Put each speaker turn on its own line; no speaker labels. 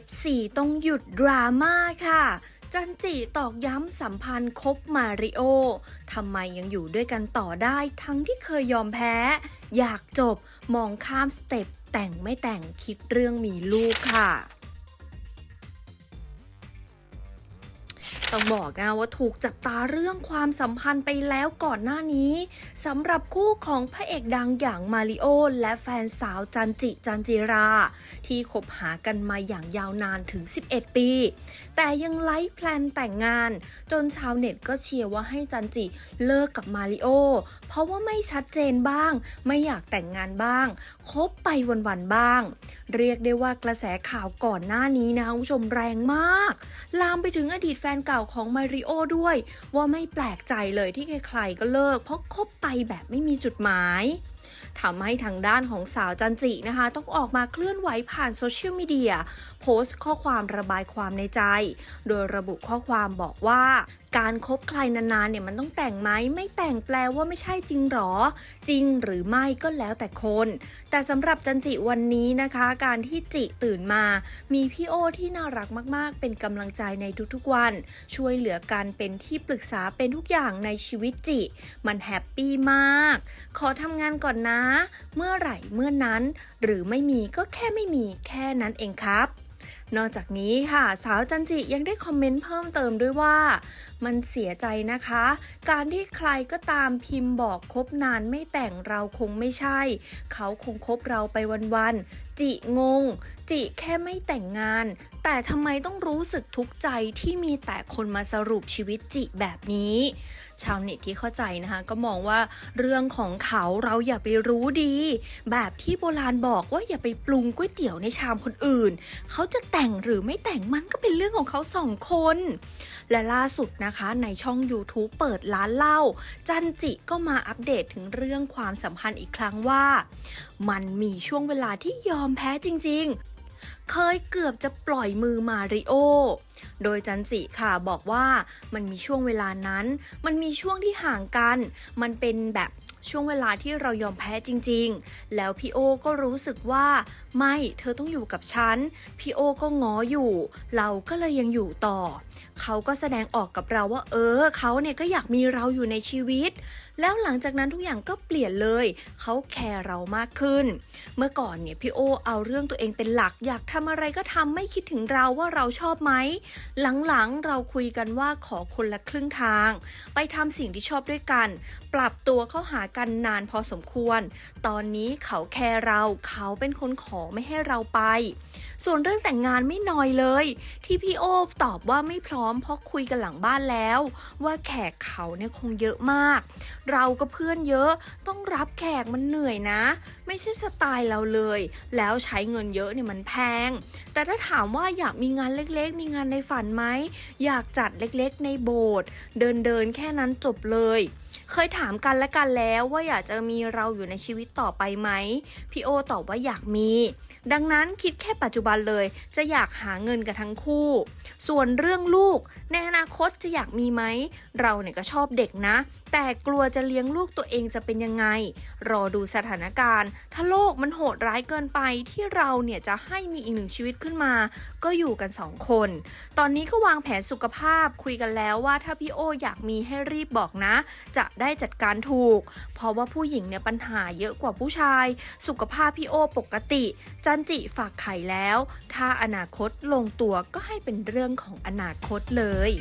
F4 ต้องหยุดดราม่าค่ะ จันจิตอกย้ำสัมพันธ์คบมาริโอทำไมยังอยู่ด้วยกันต่อได้ทั้งที่เคยยอมแพ้ อยากจบมองข้ามสเต็ปแต่งไม่แต่งคิดเรื่องมีลูกค่ะ ต้องบอกนะว่าถูกจับตาเรื่องความสัมพันธ์ไปแล้วก่อนหน้านี้สำหรับคู่ของพระเอกดังอย่างมาริโอและแฟนสาวจันจิจันจิรา ที่คบหากันมาอย่างยาวนานถึง 11 ปี แต่ยังไล่แพลนแต่งงาน จนชาวเน็ตก็เชียร์ว่าให้จันจิเลิกกับมาริโอเพราะว่าไม่ชัดเจนบ้าง ไม่อยากแต่งงานบ้างคบไปวันๆบ้าง เรียกได้ว่ากระแสข่าวก่อนหน้านี้นะคะคุณผู้ชมแรงมาก ลามไปถึงอดีตแฟนเก่าของมาริโอด้วย ว่าไม่แปลกใจเลยที่ใครๆก็เลิก เพราะคบไปแบบไม่มีจุดหมายทำให้ทางด้านของสาวจันจินะคะ ต้องออกมาเคลื่อนไหวผ่านโซเชียลมีเดีย พสต์ข้อความระบายความในใจ โดยระบุข้อความบอกว่าการคบใครนานๆเนี่ยมันต้องแต่งไหมไม่แต่งแปลว่าไม่ใช่จริงหรอ จริงหรือไม่ก็แล้วแต่คน แต่สำหรับจันจิวันนี้นะคะ การที่จิตื่นมา มีพี่โอที่น่ารักมากๆ เป็นกำลังใจในทุกๆวัน ช่วยเหลือกันเป็นที่ปรึกษาเป็นทุกอย่างในชีวิตจิ มันแฮปปี้มาก ขอทำงานก่อนนะ เมื่อไหร่เมื่อนั้น หรือไม่มีก็แค่ไม่มีแค่นั้นเองครับ นอกจากนี้ค่ะ สาวจันจิยังได้คอมเมนต์เพิ่มเติมด้วยว่า มันเสียใจนะคะ การที่ใครก็ตามพิมพ์บอกคบนานไม่แต่งเราคงไม่ใช่ เขาคงคบเราไปวันๆ จิงง จิแค่ไม่แต่งงาน แต่ทำไมต้องรู้สึกทุกข์ใจที่มีแต่คนมาสรุปชีวิตจิแบบนี้ ชาวเน็ตที่เข้าใจนะคะก็มองว่าเรื่องของเขาเราอย่าไปรู้ดี แบบที่โบราณบอกว่าอย่าไปปรุงก๋วยเตี๋ยวในชามคนอื่น เขาจะแต่งหรือไม่แต่งมันก็เป็นเรื่องของเขาสองคน และล่าสุดนะคะในช่อง YouTube เปิดร้านเหล้าจันจิก็มาอัปเดตถึงเรื่องความสัมพันธ์อีกครั้งว่า มันมีช่วงเวลาที่ยอมแพ้จริง ๆ เคยเกือบจะปล่อยมือมาริโอโดยจันจิค่ะบอกว่ามันมีช่วงเวลานั้น มันมีช่วงที่ห่างกัน มันเป็นแบบช่วงเวลาที่เรายอมแพ้จริงๆ แล้วพี่โอก็รู้สึกว่า ไม่ เธอต้องอยู่กับฉัน พี่โอก็ง้ออยู่ เราก็เลยยังอยู่ต่อ เขาก็แสดงออกกับเราว่า เออ เขาเนี่ยก็อยากมีเราอยู่ในชีวิต แล้วหลังจากนั้นทุกอย่างก็เปลี่ยนเลย เขาแคร์เรามากขึ้น เมื่อก่อนเนี่ยพี่โอเอาเรื่องตัวเองเป็นหลัก อยากทำอะไรก็ทำไม่คิดถึงเราว่าเราชอบไหม หลังๆเราคุยกันว่าขอคนละครึ่งทาง ไปทำสิ่งที่ชอบด้วยกัน ปรับตัวเข้าหากันนานพอสมควร ตอนนี้เขาแคร์เรา เขาเป็นคนขอไม่ให้เราไป ส่วนเรื่องแต่งงานไม่น้อยเลย ที่พี่โอตอบว่าไม่พร้อมเพราะคุยกันหลังบ้านแล้ว ว่าแขกเขาเนี่ยคงเยอะมาก เราก็เพื่อนเยอะต้องรับแขกมันเหนื่อยนะ ไม่ใช่สไตล์เราเลย แล้วใช้เงินเยอะเนี่ยมันแพง แต่ถ้าถามว่าอยากมีงานเล็กๆ มีงานในฝันไหมอยากจัดเล็กๆ ในโบสถ์เดินเดินๆแค่นั้นจบเลยเคยถามกันและกันแล้วว่าอยากจะมีเราอยู่ในชีวิตต่อไปไหม พี่โอตอบว่าอยากมี ดังนั้นคิดแค่ปัจจุบันเลย จะอยากหาเงินกับทั้งคู่ ส่วนเรื่องลูก ในอนาคตจะอยากมีไหม เราเนี่ยก็ชอบเด็กนะ แต่กลัวจะเลี้ยงลูกตัวเองจะเป็นยังไง รอดูสถานการณ์ ถ้าโลกมันโหดร้ายเกินไปที่เราเนี่ยจะให้มีอีกหนึ่งชีวิตขึ้นมา ก็อยู่กันสองคน ตอนนี้ก็วางแผนสุขภาพคุยกันแล้วว่าถ้าพี่โออยากมีให้รีบบอกนะ จะได้จัดการถูก เพราะว่าผู้หญิงเนี่ยปัญหาเยอะกว่าผู้ชาย สุขภาพพี่โอปกติ จันจิฝากไข่แล้ว ถ้าอนาคตลงตัวก็ให้เป็นเรื่องของอนาคตเลย